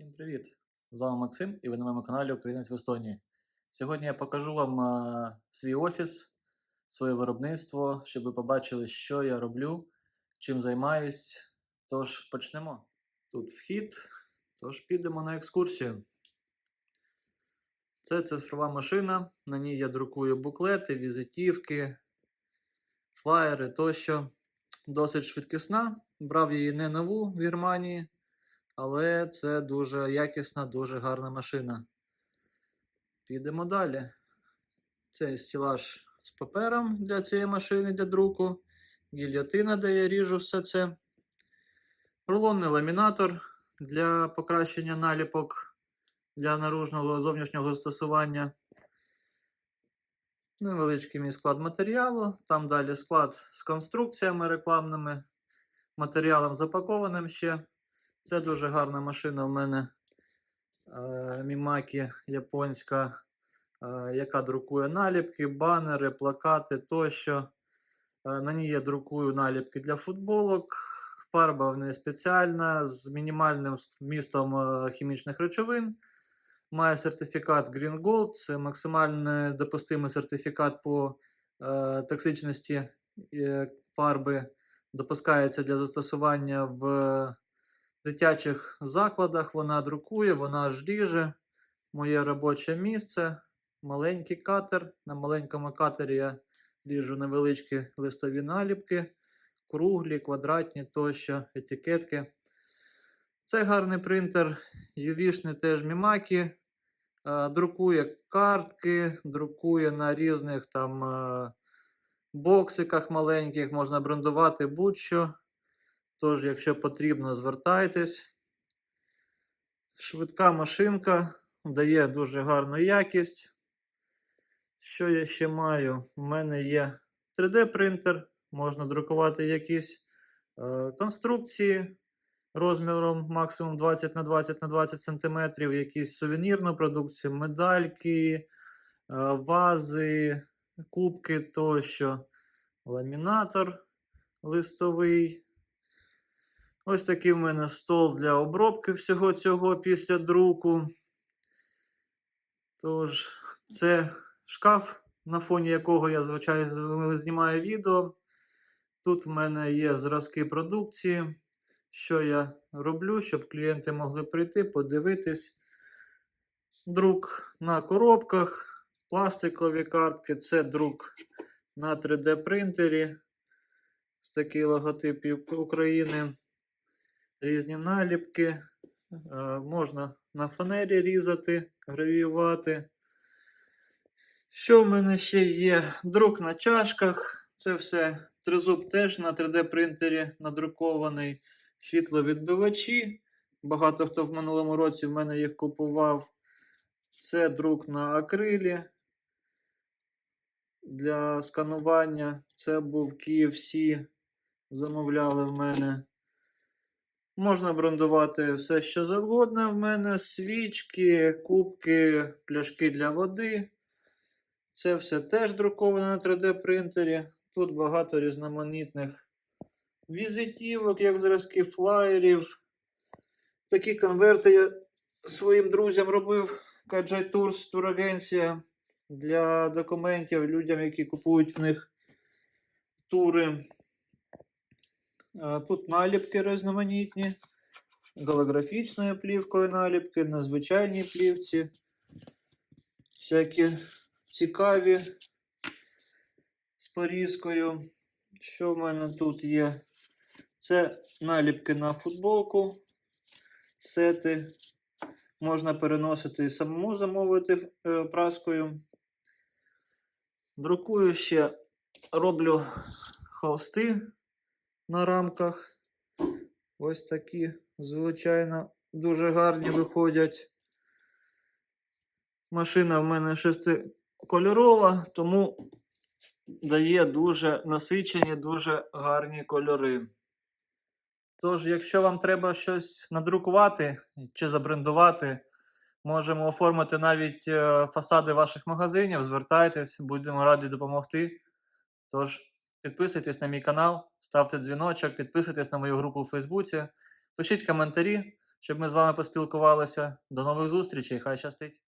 Всім привіт! З вами Максим і ви на моєму каналі Українець в Естонії. Сьогодні я покажу вам а, свій офіс, своє виробництво, щоб ви побачили, що я роблю, чим займаюсь. Тож почнемо. Тут вхід, тож підемо на екскурсію. Це цифрова машина. На ній я друкую буклети, візитівки, флаєри тощо. Досить швидкісна. Брав її не нову в Германії. Але це дуже якісна, дуже гарна машина. Підемо далі. Цей стілаж з папером для цієї машини для друку. Гільйотина, де я ріжу все це. Рулонний ламінатор для покращення наліпок для наружного зовнішнього застосування. Невеличкий мій склад матеріалу. Там далі склад з конструкціями рекламними, матеріалом запакованим ще. Це дуже гарна машина в мене е, Мімакі японська, е, яка друкує наліпки, банери, плакати тощо. Е, на ній я друкую наліпки для футболок. Фарба в неї спеціальна з мінімальним вмістом хімічних речовин. Має сертифікат Green Gold, це максимально допустимий сертифікат по е, токсичності фарби. Допускається для застосування в дитячих закладах. Вона друкує, вона ж ріже. Моє робоче місце, маленький катер. На маленькому катері я ріжу невеличкі листові наліпки, круглі, квадратні тощо, етикетки. Це гарний принтер, ювішний теж Мімакі. Е, Друкує картки, друкує на різних там е, боксиках маленьких, можна брендувати будь-що. Тож, якщо потрібно, звертайтесь. Швидка машинка дає дуже гарну якість. Що я ще маю? У мене є 3D-принтер, можна друкувати якісь е, конструкції розміром максимум 20 на 20 на 20 см, якісь сувенірну продукцію, медальки, е, вази, кубки тощо, ламінатор листовий. Ось такий в мене стол для обробки всього цього після друку. Тож, це шкаф, на фоні якого я, звичайно, знімаю відео. Тут в мене є зразки продукції, що я роблю, щоб клієнти могли прийти, подивитись. Друк на коробках, пластикові картки це друк на 3D-принтері. Ось такий логотип України різні наліпки. Е, Можна на фанері різати, гравіювати. Що в мене ще є? Друк на чашках. Це все тризуб теж на 3D-принтері надрукований. Світловідбивачі. Багато хто в минулому році в мене їх купував. Це друк на акрилі для сканування. Це був KFC. Замовляли в мене. Можна брендувати все, що завгодно. В мене свічки, кубки, пляшки для води. Це все теж друковано на 3D-принтері. Тут багато різноманітних візитівок, як зразки флаєрів. Такі конверти я своїм друзям робив. Kajai Tours, турагенція для документів людям, які купують в них тури. Тут наліпки різноманітні, голографічною плівкою наліпки, на звичайній плівці. Всякі цікаві з порізкою. Що в мене тут є? Це наліпки на футболку, сети. Можна переносити і самому замовити е, праскою. Друкую ще, роблю холсти на рамках. Ось такі, звичайно, дуже гарні виходять. Машина в мене шестикольорова, тому дає дуже насичені, дуже гарні кольори. Тож, якщо вам треба щось надрукувати чи забрендувати, можемо оформити навіть е, фасади ваших магазинів. Звертайтесь, будемо раді допомогти. Тож, підписуйтесь на мій канал, ставте дзвіночок, підписуйтесь на мою групу у Фейсбуці, пишіть коментарі, щоб ми з вами поспілкувалися. До нових зустрічей. Хай щастить!